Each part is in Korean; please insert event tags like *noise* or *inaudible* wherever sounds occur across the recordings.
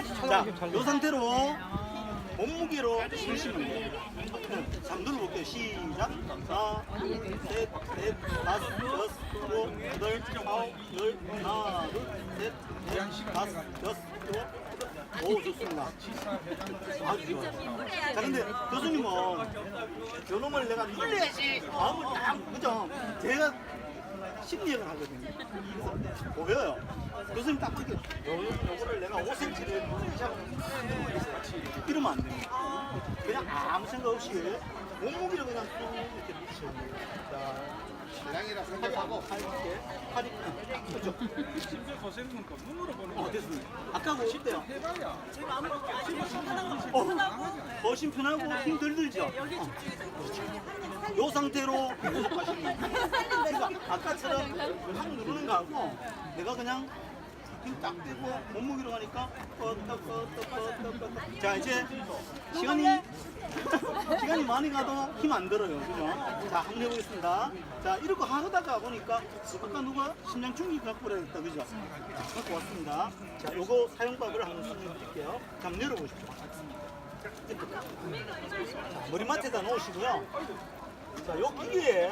자, 이 상태로 몸무게로 실시면 돼요. 자, 눌러볼게요. 시작. 하나, 둘, 셋, 넷, 다섯, 여섯, 일곱, 여덟, 아홉, 열, 하나, 둘, 셋, 넷, 다섯, 여섯, 일곱. 오, 좋습니다. 아주 좋아요. 자, 근데 교수님은 요놈을 내가 눌러야지 마음을 딱, 그죠? 제가 심리학을 하거든요. 그래서 보여요. 교수님 딱 그렇게 요, 요거를 내가 5cm를 이러면 안 됩니다. 그냥 아무 생각 없이 몸무게를 그냥 쭉 이렇게. 자, 신랑이라 생각하고 팔 이렇게, 팔이 딱 그죠? 심지어 선생님은 그 눈으로 보는 어, 거 됐습니다. 뭐 어때요? 해봐야 어, 훨씬 편하고 힘덜 들죠? 어. 요 상태로 계속 돼요. 그러니까 아까처럼 확 누르는 거하고 내가 그냥 힘딱 빼고 몸무게로 가니까 자 이제 시간이 *laughs* 시간이 많이 가도 힘 안 들어요. 그죠? 자 한번 해보겠습니다. 자 이렇게 하다가 보니까 아까 누가 심장 충기 갖고 그랬다 그죠? 자, 갖고 왔습니다. 자 요거 사용법을 한번 설명드릴게요. 자 한번 열어보십시오. 자, 머리맡에다 놓으시고요 자, 요 기계에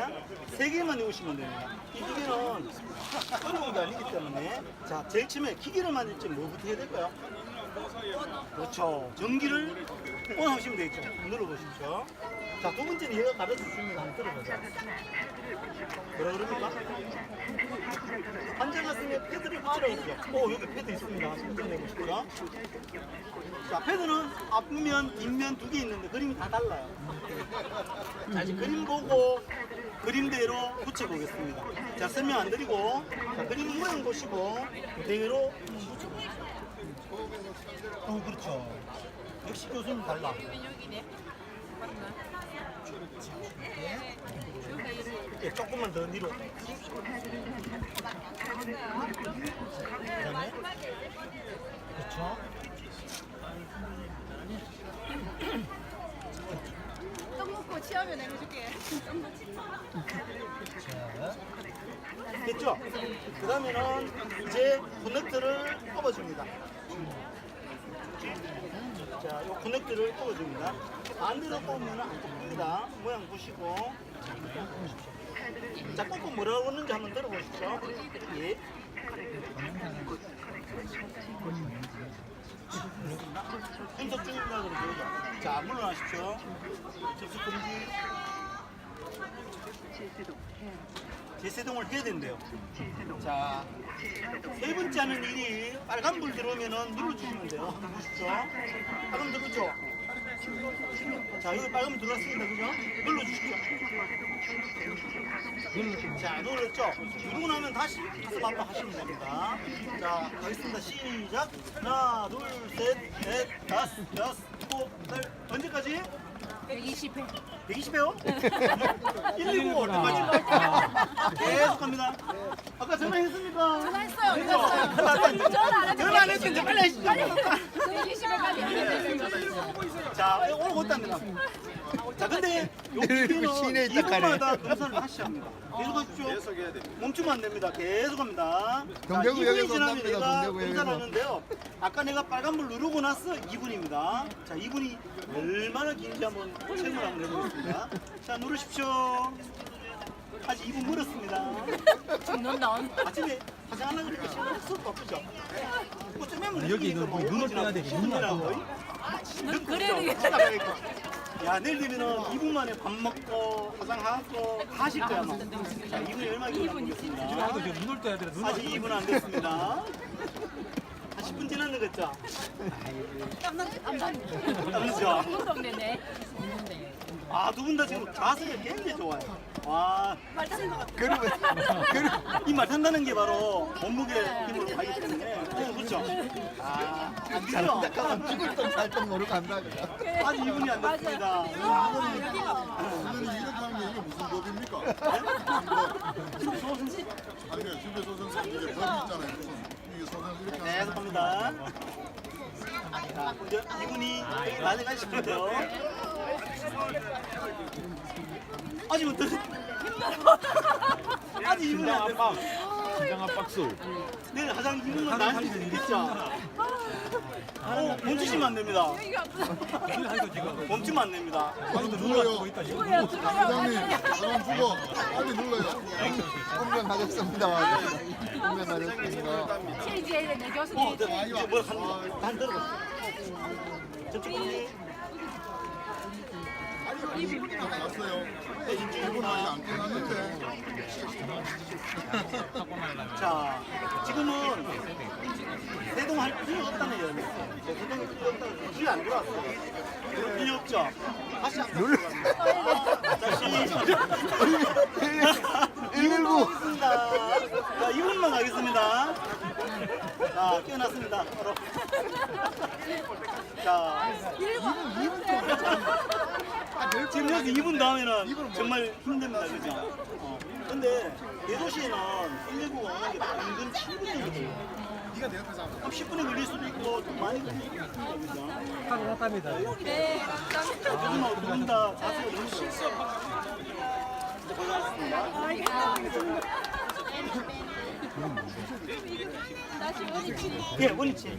세 개만 넣으시면 됩니다. 이 기계는 어려운 게 아니기 때문에 자, 제일 처음에 기계를 만들 때 뭐부터 해야 될까요? 그렇죠. 전기를 온 하시면 되겠죠. 눌러보십시오. 자, 두 번째는 얘가 가르쳐 줍니다. 한번 들어보자. 뭐라 그럽니까? 가슴에 패드를 붙이라고 그러죠. 오, 여기 패드 있습니다. 손좀 내보십시오. 자, 패드는 앞면, 뒷면 두 개 있는데 그림이 다 달라요. 자, 이제 그림 보고 그림대로 붙여보겠습니다. 자, 설명 안 드리고, 자, 그림 모양 보시고, 그대로. 어, 그렇죠. 역시 교수는 달라. 예, 조금만 더 뒤로. 그렇죠. 떡 먹고 취하면 해줄게. 자, 됐죠? 그 다음에는 이제 커넥터를 뽑아줍니다. 자, 요 커넥터를 뽑아줍니다. 반대로 뽑으면 안 뽑힙니다. 모양 보시고. 자, 꽂고 뭐라고 하는지 한번 들어보십시오. 예. 분석 중입니다. 그러죠. 자, 물러나십시오. 접수 금지. 재세동을 해야 된대요. 자, 세 번째 하는 일이 빨간불 들어오면은 눌러주시면 돼요. 보십시오. 빨간 들었죠? 자, 여기 빨간불 들어왔습니다. 그죠? 눌러주십시오. 자, 눌렀죠? 누르고 나면 다시 가슴 한번 하시면 됩니다. 자, 가겠습니다. 시작. 하나, 둘, 셋, 넷, 다섯, 여섯, 일곱, 여덟. 언제까지? 120회. 120회요? 119 어떡하지? 계속 갑니다. 아까 전화했습니까? 전화했어요. 그죠? 전화했어요. 전화 안 했- 전화 안. 전화 안 했으면 이제 빨리 하시죠. 120회까지. 자, 오늘 못 답니다. 자, 근데 요 시내에 있다 가네. 2분마다 검사를 하셔야 합니다. 계속 하십시오. 계속 해야 돼. 멈추면 안 됩니다. 계속 갑니다. 동대구역에서 지나면 온답니다, 내가 동대구역에서. 검사를 하는데요. 아까 내가 빨간불 누르고 나서 2분입니다. 자, 2분이 얼마나 긴지 한번 체험을 한번 해보겠습니다. 자, 누르십시오. 아직 2분 멀었습니다. 죽는다. 아침에 화장하려고 그렇게 신경 쓸 수도 없죠. 어쩌면 여기 너 눈을 떠야 돼, 떠. 눈 그래야 야, 내일 되면은 2분 만에 밥 먹고 화장하고 다 하실 거야, 아마. 자, 2분이 얼마 걸리겠습니다. 나도 지금 눈을 떠야 돼. 눈을 아직 2분 안 됐습니다. 한 10분 지났는 거죠? 땀나죠? 아무것도 없네. 아, 두 분 다 지금 자세가 굉장히 좋아요. 와, 그러면 그러 이말 탄다는 게 바로 몸무게 힘으로 가기 때문에. 어, 그렇죠? 아, 안 되죠? 잠깐만 죽을 똥 살똥 모르고 간다 그래. 아직 2분이 안 됐습니다. 선생님 이렇게 하는 게 이게 무슨 법입니까? 아니 그냥 심폐소생술 이게 법이 있잖아요. 이게 소생 이렇게 하는 계속 갑니다. 자, 이제 이분이 많이 가시면 돼요. 아직 못 들었어. 아직 입으면 안 됐어. 긴장 압박수. 내 가장 힘든 건 나한테 있는 진짜. 어, 멈추시면 안 됩니다. 여기 아프다. 멈추면 안 됩니다. 빨리 눌러요. 죽어요, 부장님, 죽어. 빨리 눌러요. 공장 가겠습니다. 공장 가겠습니다. 체이지에 내 교수님. 뭐 한, 한 들어봤어. 접촉 20분이 나왔어요. 일본 많이 안 자, 지금은 세동할 필요 없다는 얘기예요. 대동이 필요 없다는 얘기. 길안 들어왔어. 필요 없죠. 다시 한 번. 지금 여기서 2분 나오면은 정말 힘듭니다. 그죠? 어. 근데 대도시에는 119가 오는 게 은근 7분이거든요. 그럼 10분에 걸릴 수도 있고 좀 많이 걸릴 수도 있고 그죠? 감사합니다. 네, 감사합니다. 요즘은 두분 다 자세가 너무 좋아요. 고생하셨습니다. 다시 원위치. 예, 원위치.